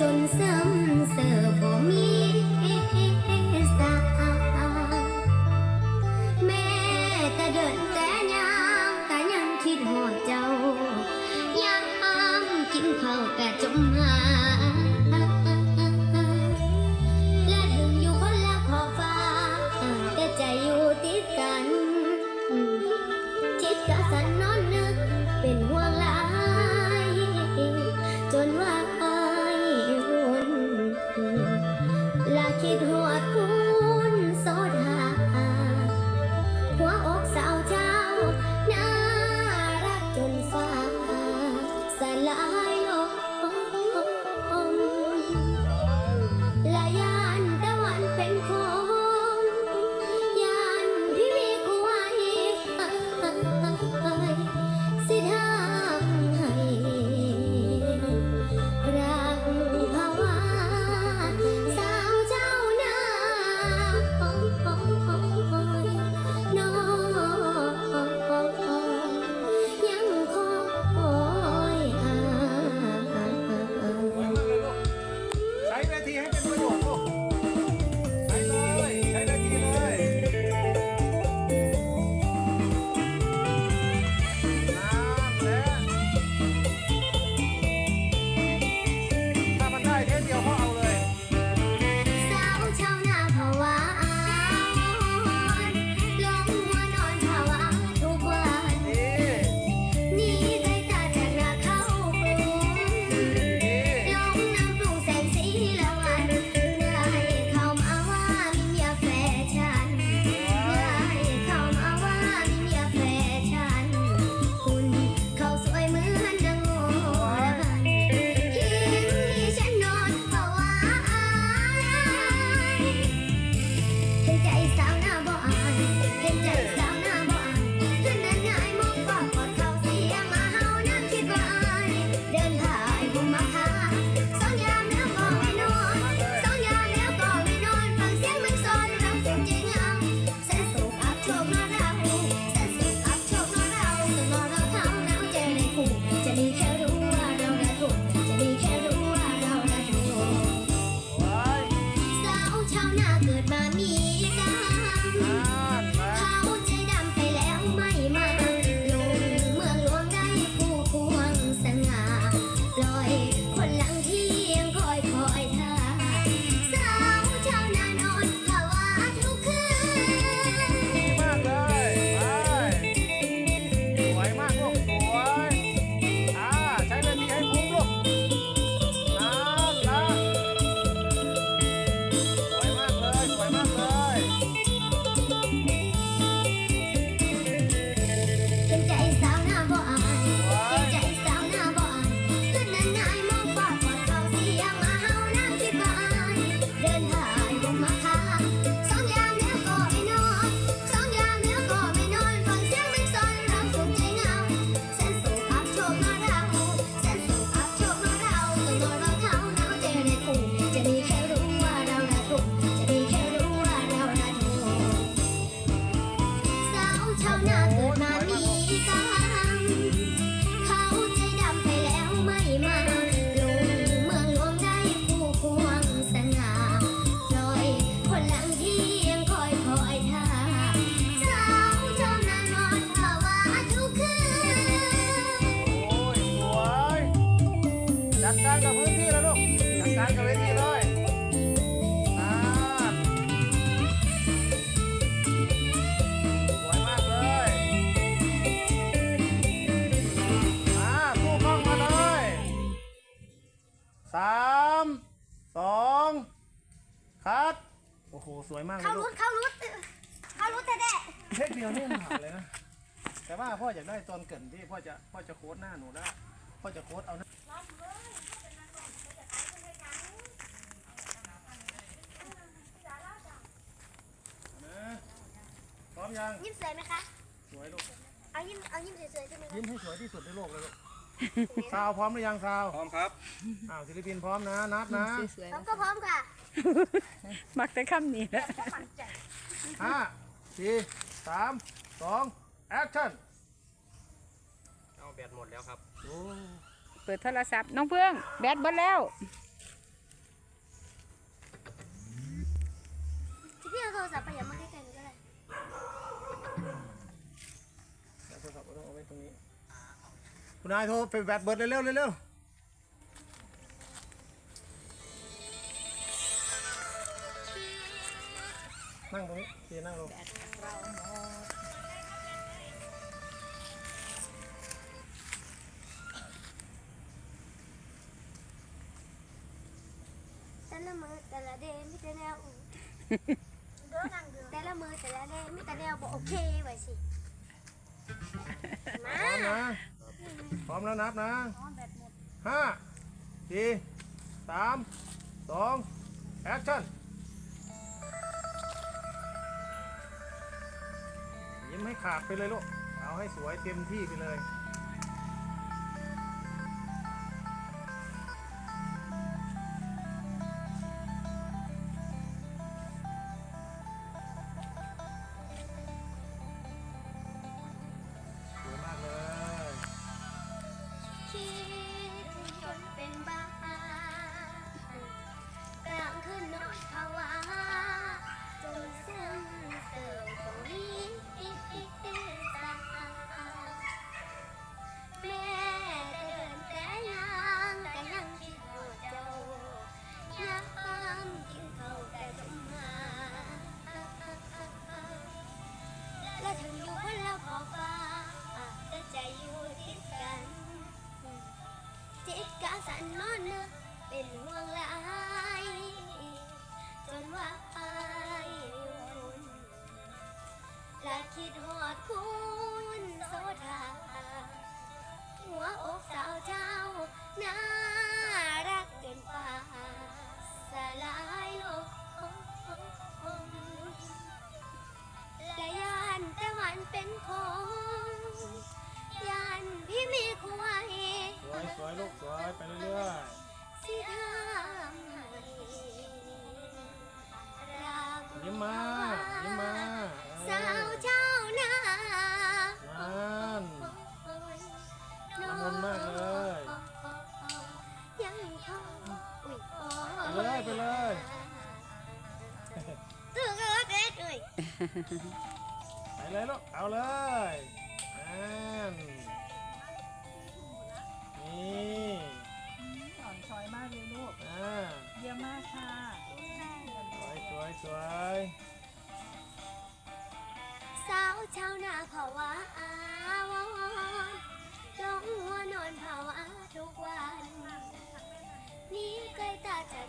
จนซ้ำเสิร์ฟบ่มี หสวยมากเลยเข้าลูรุกดเข้ารุดเข้ารุดแท้เทคเดียวนี่มันหาเลยนะแต่ว่าพ่ออยากได้ตอนเกินที่พ่อจะพ่อจะโค้ดหน้าหนูแล้วพ่อจะโค้ดเอาหน้านะพร้อมยังยิ้มสวยไหมคะ สวยลูกเอายิ้มเอายิ้มสวยๆใช่ไหมยิ้มให้สวยที่สุดในโลกเลยลูก ซาวพร้อมหรือยังซาวพร้อมครับอ้าวศิลปินพร้อมนะนัดนะเราอมก็พร้อมค่ะมักแต่คำนี้ห้าสี่สามสองแอคชั่นเอาแบตหมดแล้วครับ เปิดโทรศัพท์น้องเพื่องแบตหมดแล้ว คุณนายโทรไปแบตเบิร์ดเร็วๆเร็วๆนั่งตรงนี้พี่นั่งลงแต่ละมือแต่ละเดย์มีแต่แนวอู้แต่ละมือแต่ละเดย์มีแต่แนวบอกโอเคไว้สิ มา พร้อมนะพร้อมแล้วนับนะห้าสี่สามสองแอคชั่นยิ้มให้ขาดไปเลยลูก เอาให้สวยเต็มที่ไปเลย เป็นห่วงหลายจนว่าอายวุ่นและคิดหอดคุณโสดาหัวอกสาวเจ้าน่ารัก เลยไปเลยตื่นก็เล็กเลยไปเลยลูกเอาเลยนั่นนี่สอนชอยมากเลยลูกอ่าเยี่ยมมากค่ะสวยสวยสวยสาวชาวนาภาวะอาวอนลงหัวนอนภาวะทุกวัน นี้ใกล้ตาจะ